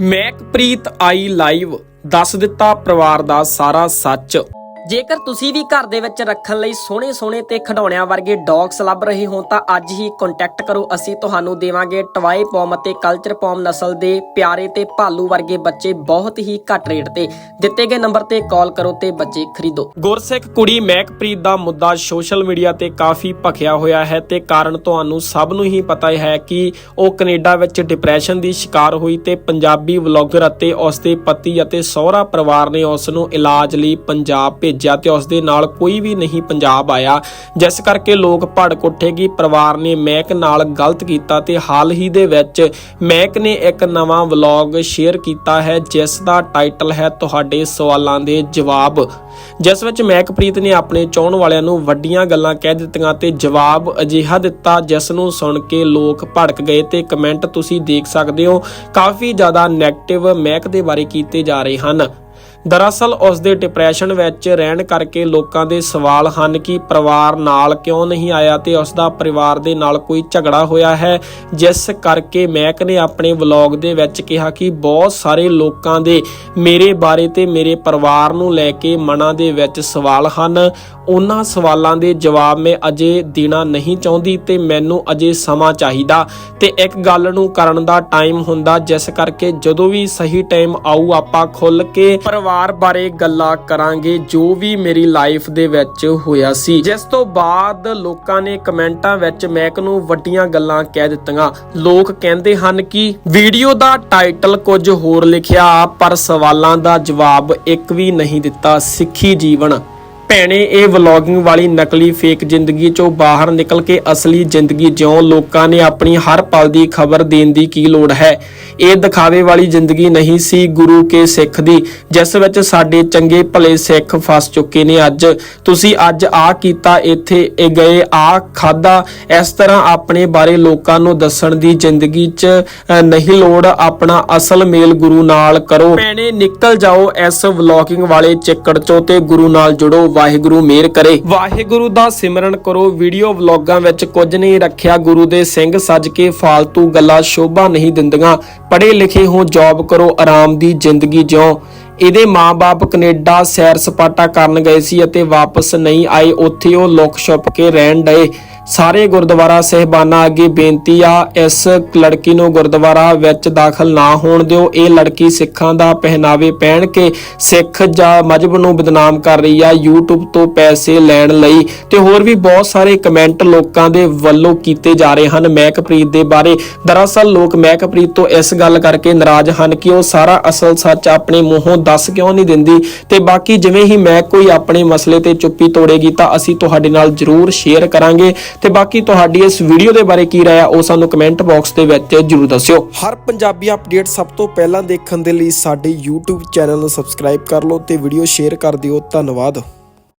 ਮੈਕਪ੍ਰੀਤ ਆਈ live ਦੱਸ ਦਿੱਤਾ ਪਰਿਵਾਰ ਦਾ ਸਾਰਾ ਸੱਚ। ਜੇਕਰ ਤੁਸੀਂ ਵੀ ਘਰ ਦੇ ਵਿੱਚ ਰੱਖਣ ਲਈ ਸੋਹਣੇ ਸੋਹਣੇ ਤੇ ਖਿਡੌਣਿਆਂ ਵਰਗੇ ਡੌਗਸ ਲੱਭ ਰਹੇ ਹੋ, ਤਾਂ ਅੱਜ ਹੀ ਕੰਟੈਕਟ ਕਰੋ। ਅਸੀਂ ਤੁਹਾਨੂੰ ਦੇਵਾਂਗੇ ਟਵਾਈ ਪੌਮ ਅਤੇ ਕਲਚਰ ਪੌਮ ਨਸਲ ਦੇ ਪਿਆਰੇ ਤੇ ਭਾਲੂ ਵਰਗੇ ਬੱਚੇ ਬਹੁਤ ਹੀ ਘੱਟ ਰੇਟ ਤੇ। ਦਿੱਤੇ ਗਏ ਨੰਬਰ ਤੇ ਕਾਲ ਕਰੋ ਤੇ ਬੱਚੇ ਖਰੀਦੋ। ਗੁਰਸਿੱਖ ਕੁੜੀ ਮਹਿਕਪ੍ਰੀਤ ਦਾ ਮੁੱਦਾ ਸੋਸ਼ਲ ਮੀਡੀਆ ਤੇ ਕਾਫੀ ਭਖਿਆ ਹੋਇਆ ਹੈ ਤੇ ਕਾਰਨ ਤੁਹਾਨੂੰ ਸਭ ਨੂੰ ਹੀ ਪਤਾ ਹੈ ਕਿ ਉਹ ਕੈਨੇਡਾ ਵਿੱਚ ਡਿਪਰੈਸ਼ਨ ਦੀ ਸ਼ਿਕਾਰ ਹੋਈ ਤੇ ਪੰਜਾਬੀ ਵਲੌਗਰ ਅਤੇ ਉਸ ਦੇ ਪਤੀ ਅਤੇ ਸਹੁਰਾ ਪਰਿਵਾਰ ਨੇ ਉਸ ਨੂੰ ਇਲਾਜ ਲਈ ਪੰਜਾਬ ਭੇਜ ਭੇਜਿਆ ਤੇ ਉਸ ਦੇ ਨਾਲ ਕੋਈ ਵੀ ਨਹੀਂ ਪੰਜਾਬ ਆਇਆ। ਜਿਸ ਕਰਕੇ ਲੋਕ ਭੜਕ ਉੱਠੇ ਕਿ ਪਰਿਵਾਰ ਨੇ ਮੈਕ ਨਾਲ ਗਲਤ ਕੀਤਾ ਤੇ ਹਾਲ ਹੀ ਦੇ ਵਿੱਚ ਮੈਕ ਨੇ ਇੱਕ ਨਵਾਂ ਵਲੌਗ ਸ਼ੇਅਰ ਕੀਤਾ ਹੈ, ਜਿਸ ਦਾ ਟਾਈਟਲ ਹੈ ਤੁਹਾਡੇ ਸਵਾਲਾਂ ਦੇ ਜਵਾਬ। ਜਿਸ ਵਿੱਚ ਮਹਿਕਪ੍ਰੀਤ ਨੇ ਆਪਣੇ ਚਾਹਣ ਵਾਲਿਆਂ ਨੂੰ ਵੱਡੀਆਂ ਗੱਲਾਂ ਕਹਿ ਦਿੱਤੀਆਂ ਤੇ ਜਵਾਬ ਅਜਿਹਾ ਦਿੱਤਾ, ਜਿਸ ਨੂੰ ਸੁਣ ਕੇ ਲੋਕ ਭੜਕ ਗਏ ਤੇ ਕਮੈਂਟ ਤੁਸੀਂ ਦੇਖ ਸਕਦੇ ਹੋ, ਕਾਫੀ ਜ਼ਿਆਦਾ 네ਗੇਟਿਵ ਮਹਿਕ ਦੇ ਬਾਰੇ ਕੀਤੇ ਜਾ ਰਹੇ ਹਨ। ਦਰਅਸਲ ਉਸ ਦੇ ਡਿਪਰੈਸ਼ਨ ਵਿੱਚ ਰਹਿਣ ਕਰਕੇ ਲੋਕਾਂ ਦੇ ਸਵਾਲ ਹਨ ਕਿ ਪਰਿਵਾਰ ਨਾਲ ਕਿਉਂ ਨਹੀਂ ਆਇਆ ਤੇ ਉਸ ਦਾ ਪਰਿਵਾਰ ਦੇ ਨਾਲ ਕੋਈ ਝਗੜਾ ਹੋਇਆ ਹੈ, ਜਿਸ ਕਰਕੇ ਮੈਕ ਨੇ ਆਪਣੇ ਵਲੌਗ ਦੇ ਵਿੱਚ ਕਿਹਾ ਕਿ ਬਹੁਤ ਸਾਰੇ ਲੋਕਾਂ ਦੇ ਮੇਰੇ ਬਾਰੇ ਤੇ ਮੇਰੇ ਪਰਿਵਾਰ ਨੂੰ ਲੈ ਕੇ ਮਨਾਂ ਦੇ ਵਿੱਚ ਸਵਾਲ ਹਨ। ਉਹਨਾਂ ਸਵਾਲਾਂ ਦੇ ਜਵਾਬ ਮੈਂ ਅਜੇ ਦੇਣਾ ਨਹੀਂ ਚਾਹੁੰਦੀ ਤੇ ਮੈਨੂੰ ਅਜੇ ਸਮਾਂ ਚਾਹੀਦਾ। ਤੇ ਇੱਕ ਗੱਲ ਨੂੰ ਕਰਨ ਦਾ ਟਾਈਮ ਹੁੰਦਾ, ਜਿਸ ਕਰਕੇ ਜਦੋਂ ਵੀ ਸਹੀ ਟਾਈਮ ਆਊ, ਆਪਾਂ ਖੁੱਲ ਕੇ ਪਰਿਵਾਰ ਬਾਰੇ ਗੱਲਾਂ ਕਰਾਂਗੇ, ਜੋ ਵੀ ਮੇਰੀ ਲਾਈਫ ਦੇ ਵਿੱਚ ਹੋਇਆ ਸੀ। ਜਿਸ ਤੋਂ ਬਾਅਦ ਲੋਕਾਂ ਨੇ ਕਮੈਂਟਾਂ ਵਿੱਚ ਮੈਕ ਨੂੰ ਵੱਡੀਆਂ ਗੱਲਾਂ ਕਹਿ ਦਿੱਤੀਆਂ। ਲੋਕ ਕਹਿੰਦੇ ਹਨ ਕਿ ਵੀਡੀਓ ਦਾ ਟਾਈਟਲ ਕੁਝ ਹੋਰ ਲਿਖਿਆ, ਪਰ ਸਵਾਲਾਂ ਦਾ ਜਵਾਬ ਇੱਕ ਵੀ ਨਹੀਂ ਦਿੱਤਾ, ਸਿੱਖੀ ਜੀਵਨ। ਭੈਣੇ, ਇਹ ਵਲੌਗਿੰਗ ਵਾਲੀ ਨਕਲੀ ਫੇਕ ਜ਼ਿੰਦਗੀ ਚੋਂ ਬਾਹਰ ਨਿਕਲ ਕੇ ਅਸਲੀ ਜ਼ਿੰਦਗੀ ਜਿਉਂ ਲੋਕਾਂ ਨੇ ਆਪਣੀ ਹਰ ਪਲ ਦੀ ਖਬਰ ਦੇਣ ਦੀ ਕੀ ਲੋੜ ਹੈ? ਇਹ ਦਿਖਾਵੇ ਵਾਲੀ ਜ਼ਿੰਦਗੀ ਨਹੀਂ ਸੀ ਗੁਰੂ ਕੇ ਸਿੱਖ ਦੀ, ਜਿਸ ਵਿੱਚ ਸਾਡੇ ਚੰਗੇ ਭਲੇ ਸਿੱਖ ਫਸ ਚੁੱਕੇ ਨੇ ਅੱਜ। ਤੁਸੀਂ ਅੱਜ ਆ ਕੀਤਾ, ਇੱਥੇ ਇਹ ਗਏ ਆ ਖਾਦਾ ਇਸ ਤਰ੍ਹਾਂ ਆਪਣੇ ਬਾਰੇ ਲੋਕਾਂ ਨੂੰ ਦੱਸਣ ਦੀ ਜ਼ਿੰਦਗੀ 'ਚ ਨਹੀਂ ਲੋੜ, ਆਪਣਾ ਅਸਲ ਮੇਲ ਗੁਰੂ ਨਾਲ ਕਰੋ। ਭੈਣੇ, ਨਿਕਲ ਜਾਓ ਇਸ ਵਲੌਗਿੰਗ ਵਾਲੇ ਚੱਕੜ ਚੋਂ ਤੇ ਗੁਰੂ ਨਾਲ ਜੁੜੋ। ਵਾਹਿਗੁਰੂ ਮਿਹਰ ਕਰੇ। ਵਾਹਿਗੁਰੂ ਦਾ ਸਿਮਰਨ ਕਰੋ। ਵੀਡੀਓ ਵਲੌਗਾਂ ਵਿੱਚ ਕੁਝ ਨਹੀਂ ਰੱਖਿਆ। ਗੁਰੂ ਦੇ ਸਿੰਘ ਸੱਜ ਕੇ ਫਾਲਤੂ ਗੱਲਾਂ ਸ਼ੋਭਾ ਨਹੀਂ ਦਿੰਦੀਆਂ। ਪੜ੍ਹੇ ਲਿਖੇ ਹੋ ਜੌਬ ਕਰੋ। ਆਰਾਮ ਦੀ ਜ਼ਿੰਦਗੀ ਜਿਉ। ਇਹਦੇ ਮਾਪੇ ਕੈਨੇਡਾ ਸੈਰ ਸਪਾਟਾ ਕਰਨ ਗਏ ਸੀ ਅਤੇ ਵਾਪਸ ਨਹੀਂ ਆਏ। ਉੱਥੇ ਉਹ ਲੁਕ ਛੁਪ ਕੇ ਰਹਿਣ ਡਏ। ਸਾਰੇ ਗੁਰਦੁਆਰਾ ਸਹਿਬਾਨਾਂ ਅੱਗੇ ਬੇਨਤੀ ਆ, ਇਸ ਲੜਕੀ ਨੂੰ ਗੁਰਦੁਆਰਾ ਵਿੱਚ ਦਾਖਲ ਨਾ ਹੋਣ ਦਿਓ। ਇਹ ਲੜਕੀ ਸਿੱਖਾਂ ਦਾ ਪਹਿਨਾਵੇ ਪਹਿਨ ਕੇ ਸਿੱਖ ਜਾਂ ਮਜਹਬ ਨੂੰ ਬਦਨਾਮ ਕਰ ਰਹੀ ਆ, YouTube ਤੋਂ ਪੈਸੇ ਲੈਣ ਲਈ। ਤੇ ਹੋਰ ਵੀ ਬਹੁਤ ਸਾਰੇ ਕਮੈਂਟ ਲੋਕਾਂ ਦੇ ਵੱਲੋਂ ਕੀਤੇ ਜਾ ਰਹੇ ਹਨ ਮਹਿਕਪ੍ਰੀਤ ਦੇ ਬਾਰੇ। ਦਰਅਸਲ ਲੋਕ ਮਹਿਕਪ੍ਰੀਤ ਤੋਂ ਇਸ ਗੱਲ ਕਰਕੇ ਨਾਰਾਜ਼ ਹਨ ਕਿ ਉਹ ਸਾਰਾ ਅਸਲ ਸੱਚ ਆਪਣੇ ਮੂੰਹੋਂ ਦੱਸ ਕਿਉਂ ਨਹੀਂ ਦਿੰਦੀ। ਤੇ ਬਾਕੀ ਜਿਵੇਂ ਹੀ ਮੈਂ ਕੋਈ ਆਪਣੇ ਮਸਲੇ ਤੇ ਚੁੱਪੀ ਤੋੜੇਗੀ ਤਾਂ ਅਸੀਂ ਤੁਹਾਡੇ ਨਾਲ ਜਰੂਰ ਸ਼ੇਅਰ ਕਰਾਂਗੇ। ਤੇ ਬਾਕੀ ਤੁਹਾਡੀ ਇਸ ਵੀਡੀਓ ਦੇ ਬਾਰੇ ਕੀ ਰਾਏ ਆ, ਉਹ ਸਾਨੂੰ ਕਮੈਂਟ ਬਾਕਸ ਦੇ ਵਿੱਚ ਜਰੂਰ ਦੱਸਿਓ। ਹਰ ਪੰਜਾਬੀ ਅਪਡੇਟ ਸਭ ਤੋਂ ਪਹਿਲਾਂ ਦੇਖਣ ਦੇ ਲਈ ਸਾਡੇ YouTube ਚੈਨਲ ਨੂੰ ਸਬਸਕ੍ਰਾਈਬ ਕਰ ਲਓ ਤੇ ਵੀਡੀਓ ਸ਼ੇਅਰ ਕਰ ਦਿਓ। ਧੰਨਵਾਦ।